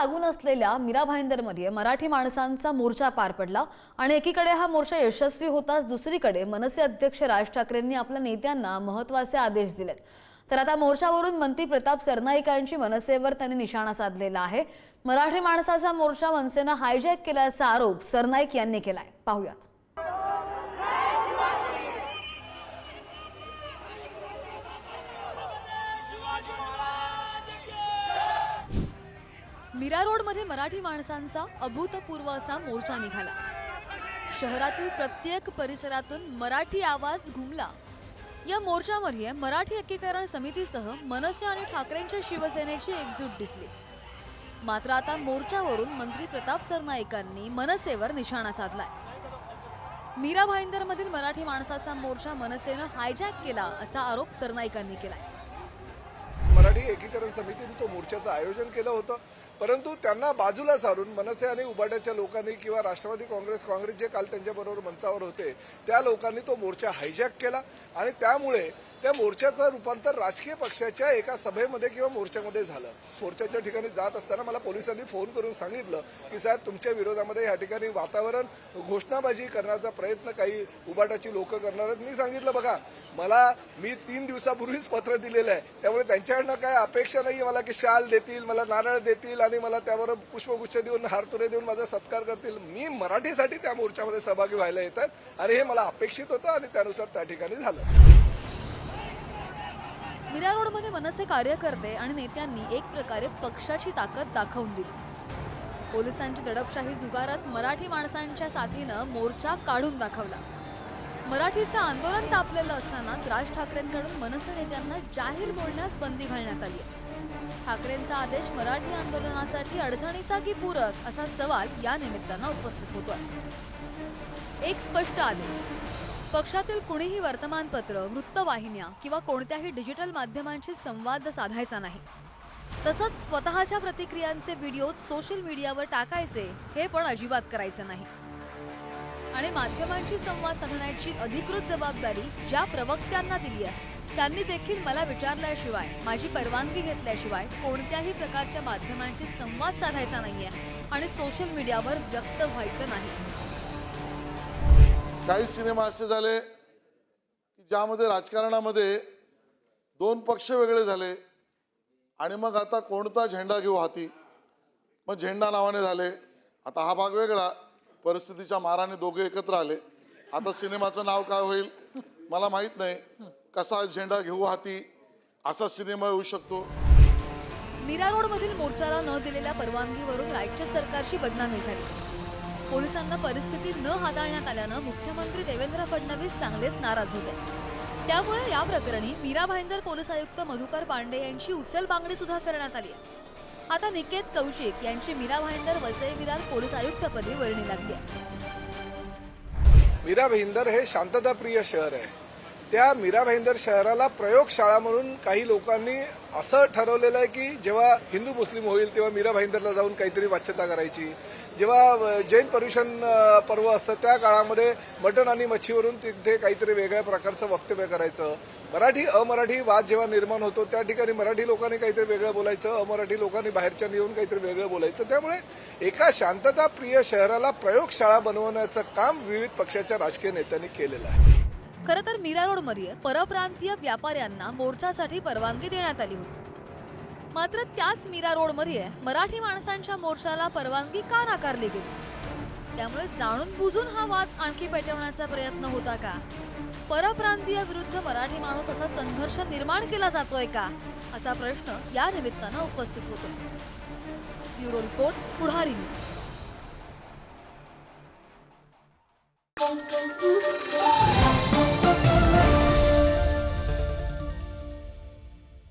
लागून असलेल्या मीरा भाईंदरमध्ये मराठी माणसांचा मोर्चा पार पडला आणि एकीकडे हा मोर्चा यशस्वी होताच दुसरीकडे मनसे अध्यक्ष राज ठाकरेंनी आपल्या नेत्यांना महत्त्वाचे आदेश दिलेत. तर आता मोर्चावरून मंत्री प्रताप सरनाईकांची मनसेवर त्यांनी निशाणा साधलेला आहे. मराठी माणसाचा मोर्चा मनसेनं हायजॅक केल्याचा आरोप सरनाईक यांनी केलाय. पाहुयात. मीरा रोडमध्ये मराठी माणसांचा अभूतपूर्व असा मोर्चा निघाला. शहरातील प्रत्येक परिसरातून मराठी आवाज घुमला. या मोर्चामध्ये मराठी एकीकरण समितीसह मनसे आणि ठाकरेंच्या शिवसेनेची एकजूट दिसली. मात्र आता मोर्चावरून मंत्री प्रताप सरनाईकांनी मनसेवर निशाणा साधलाय. मीरा भाईंदरमधील मराठी माणसाचा मोर्चा मनसेनं हायजॅक केला असा आरोप सरनाईकांनी केलाय. मराठी एकीकरण समितीने तो मोर्चाचं आयोजन केलं होतं. परंतु त्यांना बाजूला सारून मनसे आणि उबाट्याच्या लोकांनी किंवा राष्ट्रवादी काँग्रेस काँग्रेस जे काल त्यांच्याबरोबर मंचावर होते त्या लोकांनी तो मोर्चा हायजॅक केला आणि त्यामुळे त्या मोर्चाचं रूपांतर राजकीय पक्षाच्या एका सभेमध्ये किंवा मोर्चामध्ये झालं. मोर्चाच्या ठिकाणी जात असताना मला पोलिसांनी फोन करून सांगितलं की साहेब तुमच्या विरोधामध्ये या ठिकाणी वातावरण घोषणाबाजी करण्याचा प्रयत्न काही उबाटाची लोक करणार आहेत. मी सांगितलं बघा मला मी तीन दिवसापूर्वीच पत्र दिलेलं आहे. त्यामुळे त्यांच्याकडनं काय अपेक्षा नाही मला की शाल देतील मला नारळ देतील आणि मला त्यावर पुष्पगुच्छ देऊन हारतुरे देऊन माझा सत्कार करतील. मी मराठीसाठी त्या मोर्चामध्ये सहभागी व्हायला येतात आणि हे मला अपेक्षित होतं आणि त्यानुसार त्या ठिकाणी झालं. मीरा रोडमध्ये मनसे कार्यकर्ते आणि नेत्यांनी एक प्रकारे पक्षाची ताकद दाखवून दिली. पोलिसांची दडपशाही जुगारात मराठी माणसांच्या साथीनं मोर्चा काढून दाखवला. मराठीचं आंदोलन तापलेलं असतानाच राज ठाकरेंकडून मनसे नेत्यांना जाहीर बोलण्यास बंदी घालण्यात आली आहे. ठाकरेंचा आदेश मराठी आंदोलनासाठी अडचणीचा की पूरक असा सवाल या निमित्तानं उपस्थित होतोय. एक स्पष्ट आदेश. पक्षातील कुणीही वर्तमानपत्र वृत्तवाहिन्या किंवा कोणत्याही डिजिटल माध्यमांशी संवाद साधायचा नाही. तसंच स्वतःच्या प्रतिक्रियांचे व्हिडिओ सोशल मीडियावर टाकायचे हे पण अजिबात करायचं नाही. आणि माध्यमांशी संवाद साधण्याची अधिकृत जबाबदारी ज्या प्रवक्त्यांना दिली आहे त्यांनी देखील मला विचारल्याशिवाय माझी परवानगी घेतल्याशिवाय कोणत्याही प्रकारच्या माध्यमांशी संवाद साधायचा नाहीये आणि सोशल मीडियावर व्यक्त व्हायचं नाही. काही सिनेमा असे झाले की ज्यामध्ये राजकारणामध्ये दोन पक्ष वेगळे झाले आणि मग आता कोणता झेंडा घेऊ हाती? मग झेंडा नावाने झाले. आता हा भाग वेगळा. परिस्थितीच्या माराने दोघे एकत्र आले. आता सिनेमाचं नाव काय होईल? मला माहीत नाही. कसा झेंडा घेऊ हाती? असा सिनेमा येऊ शकतो. मीरा रोडमधील मोर्चाला न दिलेल्या परवानगीवरून राज्य सरकारची बदनामी झाली. पोलिसांना परिस्थिती न हाताळण्यात आल्यानं मुख्यमंत्री देवेंद्र फडणवीस चांगलेच नाराज होते. त्यामुळे या प्रकरणी मीरा भाईंदर पोलीस आयुक्त मधुकर पांडे यांची उचल बांगडी सुद्धा करण्यात आली आहे. आता निकेत कौशिक यांची मीरा भाईंदर वसई विरार पोलीस आयुक्तपदी वर्णी लागली मीरा भाईंदर हे शांतताप्रिय शहर आहे. त्या मीरा भाईंदर शहराला प्रयोगशाळा म्हणून काही लोकांनी असं ठरवलेलं आहे की जेव्हा हिंदू मुस्लिम होईल तेव्हा मीरा भाईंदरला जाऊन काहीतरी वाच्यता करायची. जेव्हा जैन पर्युषण पर्व असतं त्या काळामध्ये मटण आणि मच्छीवरून तिथे काहीतरी वेगळ्या प्रकारचं वक्तव्य करायचं. मराठी अमराठी वाद जेव्हा निर्माण होतो त्या ठिकाणी मराठी लोकांनी काहीतरी वेगळं बोलायचं अमराठी लोकांनी बाहेरच्या येऊन काहीतरी वेगळं बोलायचं. त्यामुळे एका शांतताप्रिय शहराला प्रयोगशाळा बनवण्याचं काम विविध पक्षाच्या राजकीय नेत्यांनी केलेलं आहे. खरं तर मीरा रोडमध्ये परप्रांतीय व्यापाऱ्यांना मोर्चासाठी परवानगी देण्यात आली होती. मात्र त्याच मीरा रोडमध्ये मराठी माणसांच्या मोर्चाला परवानगी का नाकारली गेली? त्यामुळे जाणून बुजून हा वाद आणखी पेटवण्याचा प्रयत्न होता का? परप्रांतीय विरुद्ध मराठी माणूस असा संघर्ष निर्माण केला जातोय का? असा प्रश्न या निमित्तानं उपस्थित होतो. Bureau report Pudhari news.